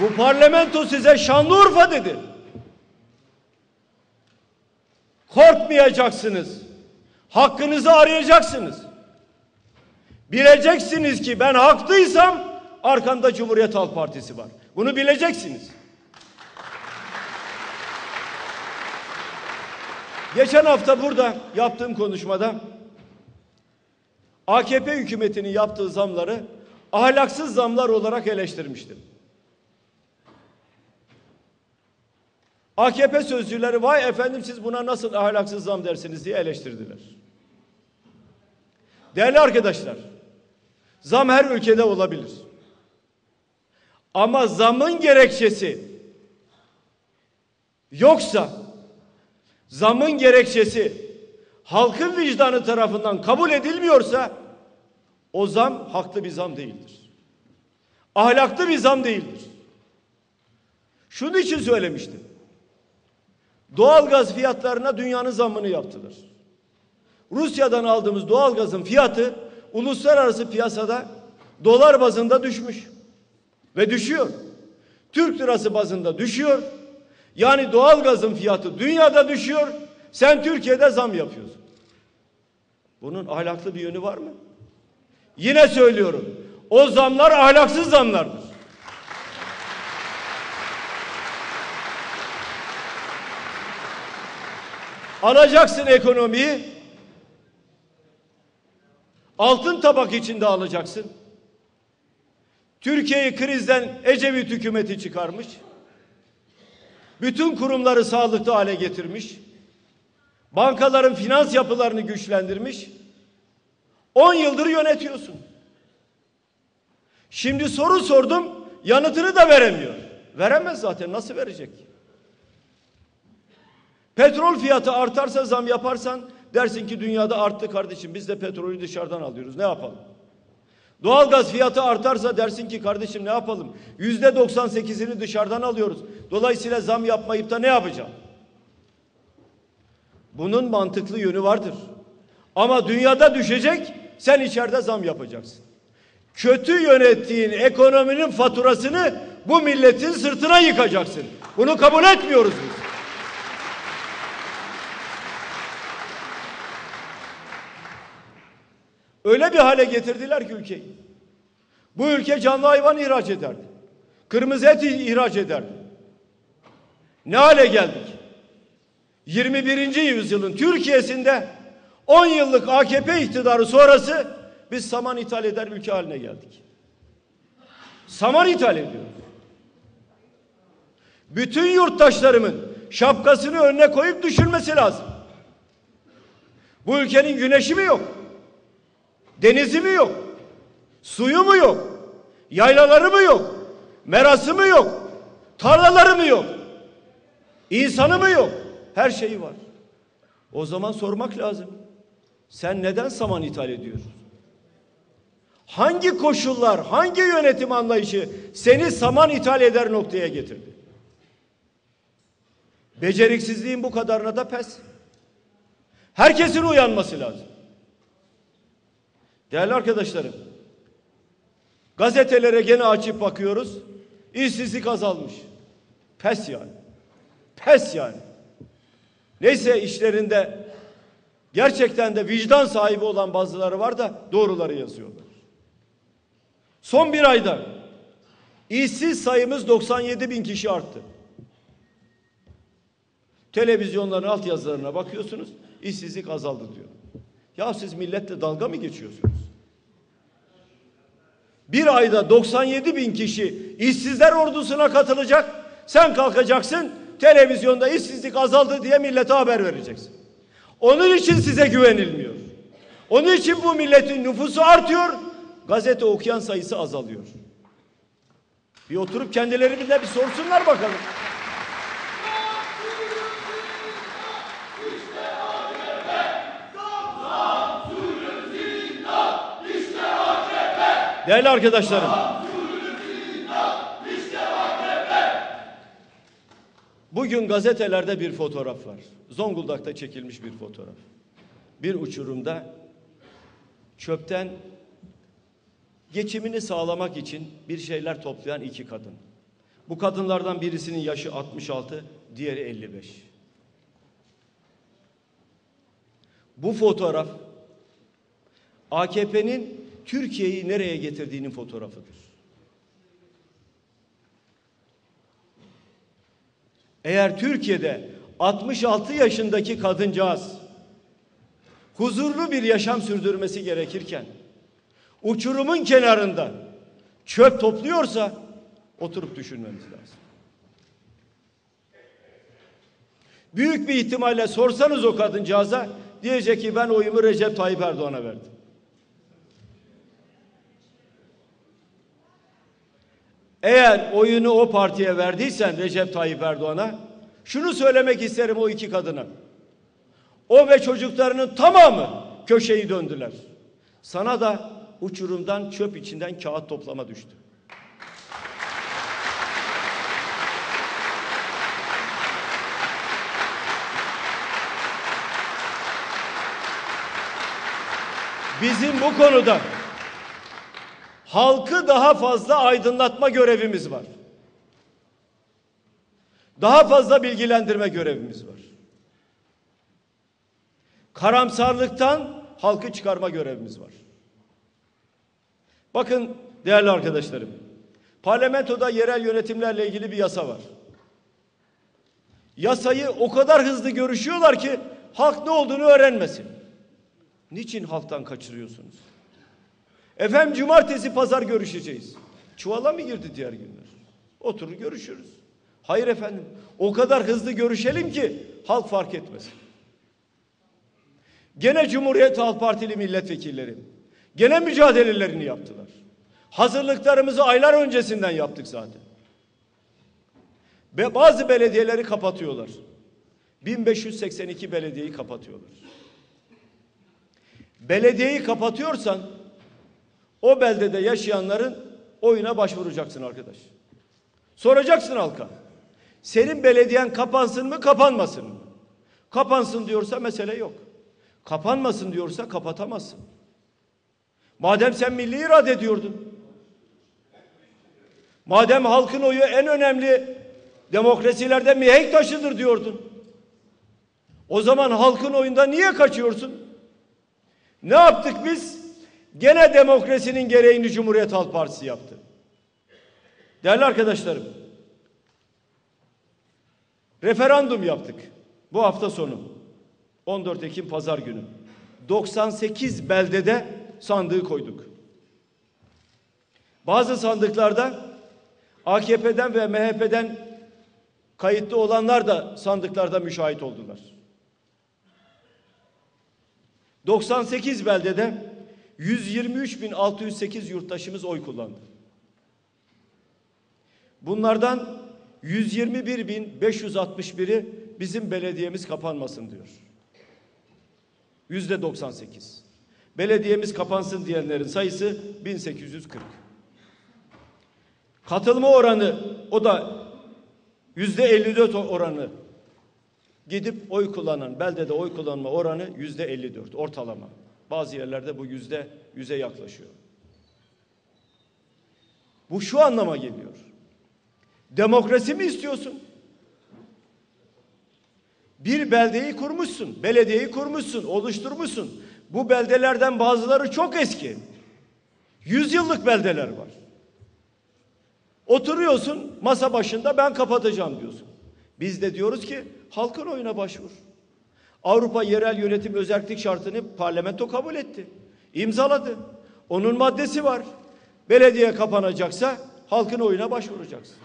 Bu parlamento size Şanlıurfa dedi. Korkmayacaksınız. Hakkınızı arayacaksınız. Bileceksiniz ki ben haklıysam arkamda Cumhuriyet Halk Partisi var. Bunu bileceksiniz. Geçen hafta burada yaptığım konuşmada AKP hükümetinin yaptığı zamları ahlaksız zamlar olarak eleştirmiştim. AKP sözcüleri vay efendim siz buna nasıl ahlaksız zam dersiniz diye eleştirdiler. Değerli arkadaşlar, zam her ülkede olabilir. Ama zamın gerekçesi yoksa zamın gerekçesi halkın vicdanı tarafından kabul edilmiyorsa o zam haklı bir zam değildir. Ahlaklı bir zam değildir. Şunun için söylemiştim. Doğalgaz fiyatlarına dünyanın zammını yaptılar. Rusya'dan aldığımız doğalgazın fiyatı uluslararası piyasada dolar bazında düşmüş ve düşüyor. Türk lirası bazında düşüyor. Yani doğalgazın fiyatı dünyada düşüyor. Sen Türkiye'de zam yapıyorsun. Bunun ahlaklı bir yönü var mı? Yine söylüyorum. O zamlar ahlaksız zamlardır. Alacaksın ekonomiyi. Altın tabak içinde alacaksın. Türkiye'yi krizden Ecevit hükümeti çıkarmış. Bütün kurumları sağlıklı hale getirmiş. Bankaların finans yapılarını güçlendirmiş. 10 yıldır yönetiyorsun. Şimdi soru sordum, yanıtını da veremiyor. Veremez zaten, nasıl verecek? Petrol fiyatı artarsa zam yaparsan dersin ki dünyada arttı kardeşim biz de petrolü dışarıdan alıyoruz ne yapalım? Doğalgaz fiyatı artarsa dersin ki kardeşim ne yapalım? Yüzde 98'ini dışarıdan alıyoruz. Dolayısıyla zam yapmayıp da ne yapacağım? Bunun mantıklı yönü vardır. Ama dünyada düşecek, sen içeride zam yapacaksın. Kötü yönettiğin ekonominin faturasını bu milletin sırtına yıkacaksın. Bunu kabul etmiyoruz biz. Öyle bir hale getirdiler ki ülkeyi. Bu ülke canlı hayvan ihraç ederdi. Kırmızı et ihraç ederdi. Ne hale geldik? 21. yüzyılın Türkiye'sinde 10 yıllık AKP iktidarı sonrası biz saman ithal eder ülke haline geldik. Saman ithal ediyoruz. Bütün yurttaşlarımın şapkasını önüne koyup düşünmesi lazım. Bu ülkenin güneşi mi yok? Denizi mi yok? Suyu mu yok? Yaylaları mı yok? Merası mı yok? Tarlaları mı yok? İnsanı mı yok? Her şeyi var. O zaman sormak lazım. Sen neden saman ithal ediyorsun? Hangi koşullar, hangi yönetim anlayışı seni saman ithal eder noktaya getirdi? Beceriksizliğin bu kadarına da pes. Herkesin uyanması lazım. Değerli arkadaşlarım, gazetelere gene açıp bakıyoruz. İşsizlik azalmış. Pes yani. Pes yani. Neyse işlerinde gerçekten de vicdan sahibi olan bazıları var da doğruları yazıyorlar. Son bir ayda işsiz sayımız 97 bin kişi arttı. Televizyonların alt yazılarına bakıyorsunuz, işsizlik azaldı diyor. Ya siz milletle dalga mı geçiyorsunuz? Bir ayda 97 bin kişi işsizler ordusuna katılacak. Sen kalkacaksın televizyonda işsizlik azaldı diye millete haber vereceksin. Onun için size güvenilmiyor. Onun için bu milletin nüfusu artıyor. Gazete okuyan sayısı azalıyor. Bir oturup kendileri bir de bir sorsunlar bakalım. Değerli arkadaşlarım. Bugün gazetelerde bir fotoğraf var. Zonguldak'ta çekilmiş bir fotoğraf. Bir uçurumda çöpten geçimini sağlamak için bir şeyler toplayan iki kadın. Bu kadınlardan birisinin yaşı 66, diğeri 55. Bu fotoğraf AKP'nin Türkiye'yi nereye getirdiğinin fotoğrafıdır. Eğer Türkiye'de 66 yaşındaki kadıncağız huzurlu bir yaşam sürdürmesi gerekirken uçurumun kenarında çöp topluyorsa oturup düşünmemiz lazım. Büyük bir ihtimalle sorsanız o kadıncağıza diyecek ki ben oyumu Recep Tayyip Erdoğan'a verdim. Eğer oyunu o partiye verdiysen Recep Tayyip Erdoğan'a şunu söylemek isterim o iki kadına. O ve çocuklarının tamamı köşeyi döndüler. Sana da uçurumdan çöp içinden kağıt toplama düştü. Bizim bu konuda halkı daha fazla aydınlatma görevimiz var. Daha fazla bilgilendirme görevimiz var. Karamsarlıktan halkı çıkarma görevimiz var. Bakın değerli arkadaşlarım. Parlamentoda yerel yönetimlerle ilgili bir yasa var. Yasayı o kadar hızlı görüşüyorlar ki halk ne olduğunu öğrenmesin. Niçin halktan kaçırıyorsunuz? Efendim cumartesi pazar görüşeceğiz. Çuvala mı girdi diğer günler? Oturur görüşürüz. Hayır efendim. O kadar hızlı görüşelim ki halk fark etmesin. Gene Cumhuriyet Halk Partili milletvekilleri gene mücadelelerini yaptılar. Hazırlıklarımızı aylar öncesinden yaptık zaten. Ve bazı belediyeleri kapatıyorlar. 1582 belediyeyi kapatıyorlar. Belediyeyi kapatıyorsan o beldede yaşayanların oyuna başvuracaksın arkadaş. Soracaksın halka. Senin belediyen kapansın mı kapanmasın mı? Kapansın diyorsa mesele yok. Kapanmasın diyorsa kapatamazsın. Madem sen milli irade diyordun. Madem halkın oyu en önemli demokrasilerde mihenk taşıdır diyordun. O zaman halkın oyunda niye kaçıyorsun? Ne yaptık biz? Gene demokrasinin gereğini Cumhuriyet Halk Partisi yaptı. Değerli arkadaşlarım, referandum yaptık bu hafta sonu. 14 Ekim Pazar günü. 98 beldede sandığı koyduk. Bazı sandıklarda AKP'den ve MHP'den kayıtlı olanlar da sandıklarda müşahit oldular. 98 beldede 123.608 yurttaşımız oy kullandı. Bunlardan 121.561'i bizim belediyemiz kapanmasın diyor. Yüzde 98. Belediyemiz kapansın diyenlerin sayısı 1840. Katılma oranı o da yüzde 54 oranı. Gidip oy kullanan, beldede oy kullanma oranı yüzde 54 ortalama. Bazı yerlerde bu yüzde yüze yaklaşıyor. Bu şu anlama geliyor. Demokrasi mi istiyorsun? Bir beldeyi kurmuşsun, belediyeyi kurmuşsun, oluşturmuşsun. Bu beldelerden bazıları çok eski. Yüzyıllık beldeler var. Oturuyorsun masa başında ben kapatacağım diyorsun. Biz de diyoruz ki halkın oyuna başvur. Avrupa Yerel Yönetim Özellik Şartını parlamento kabul etti. İmzaladı. Onun maddesi var. Belediye kapanacaksa halkın oyuna başvuracaksın.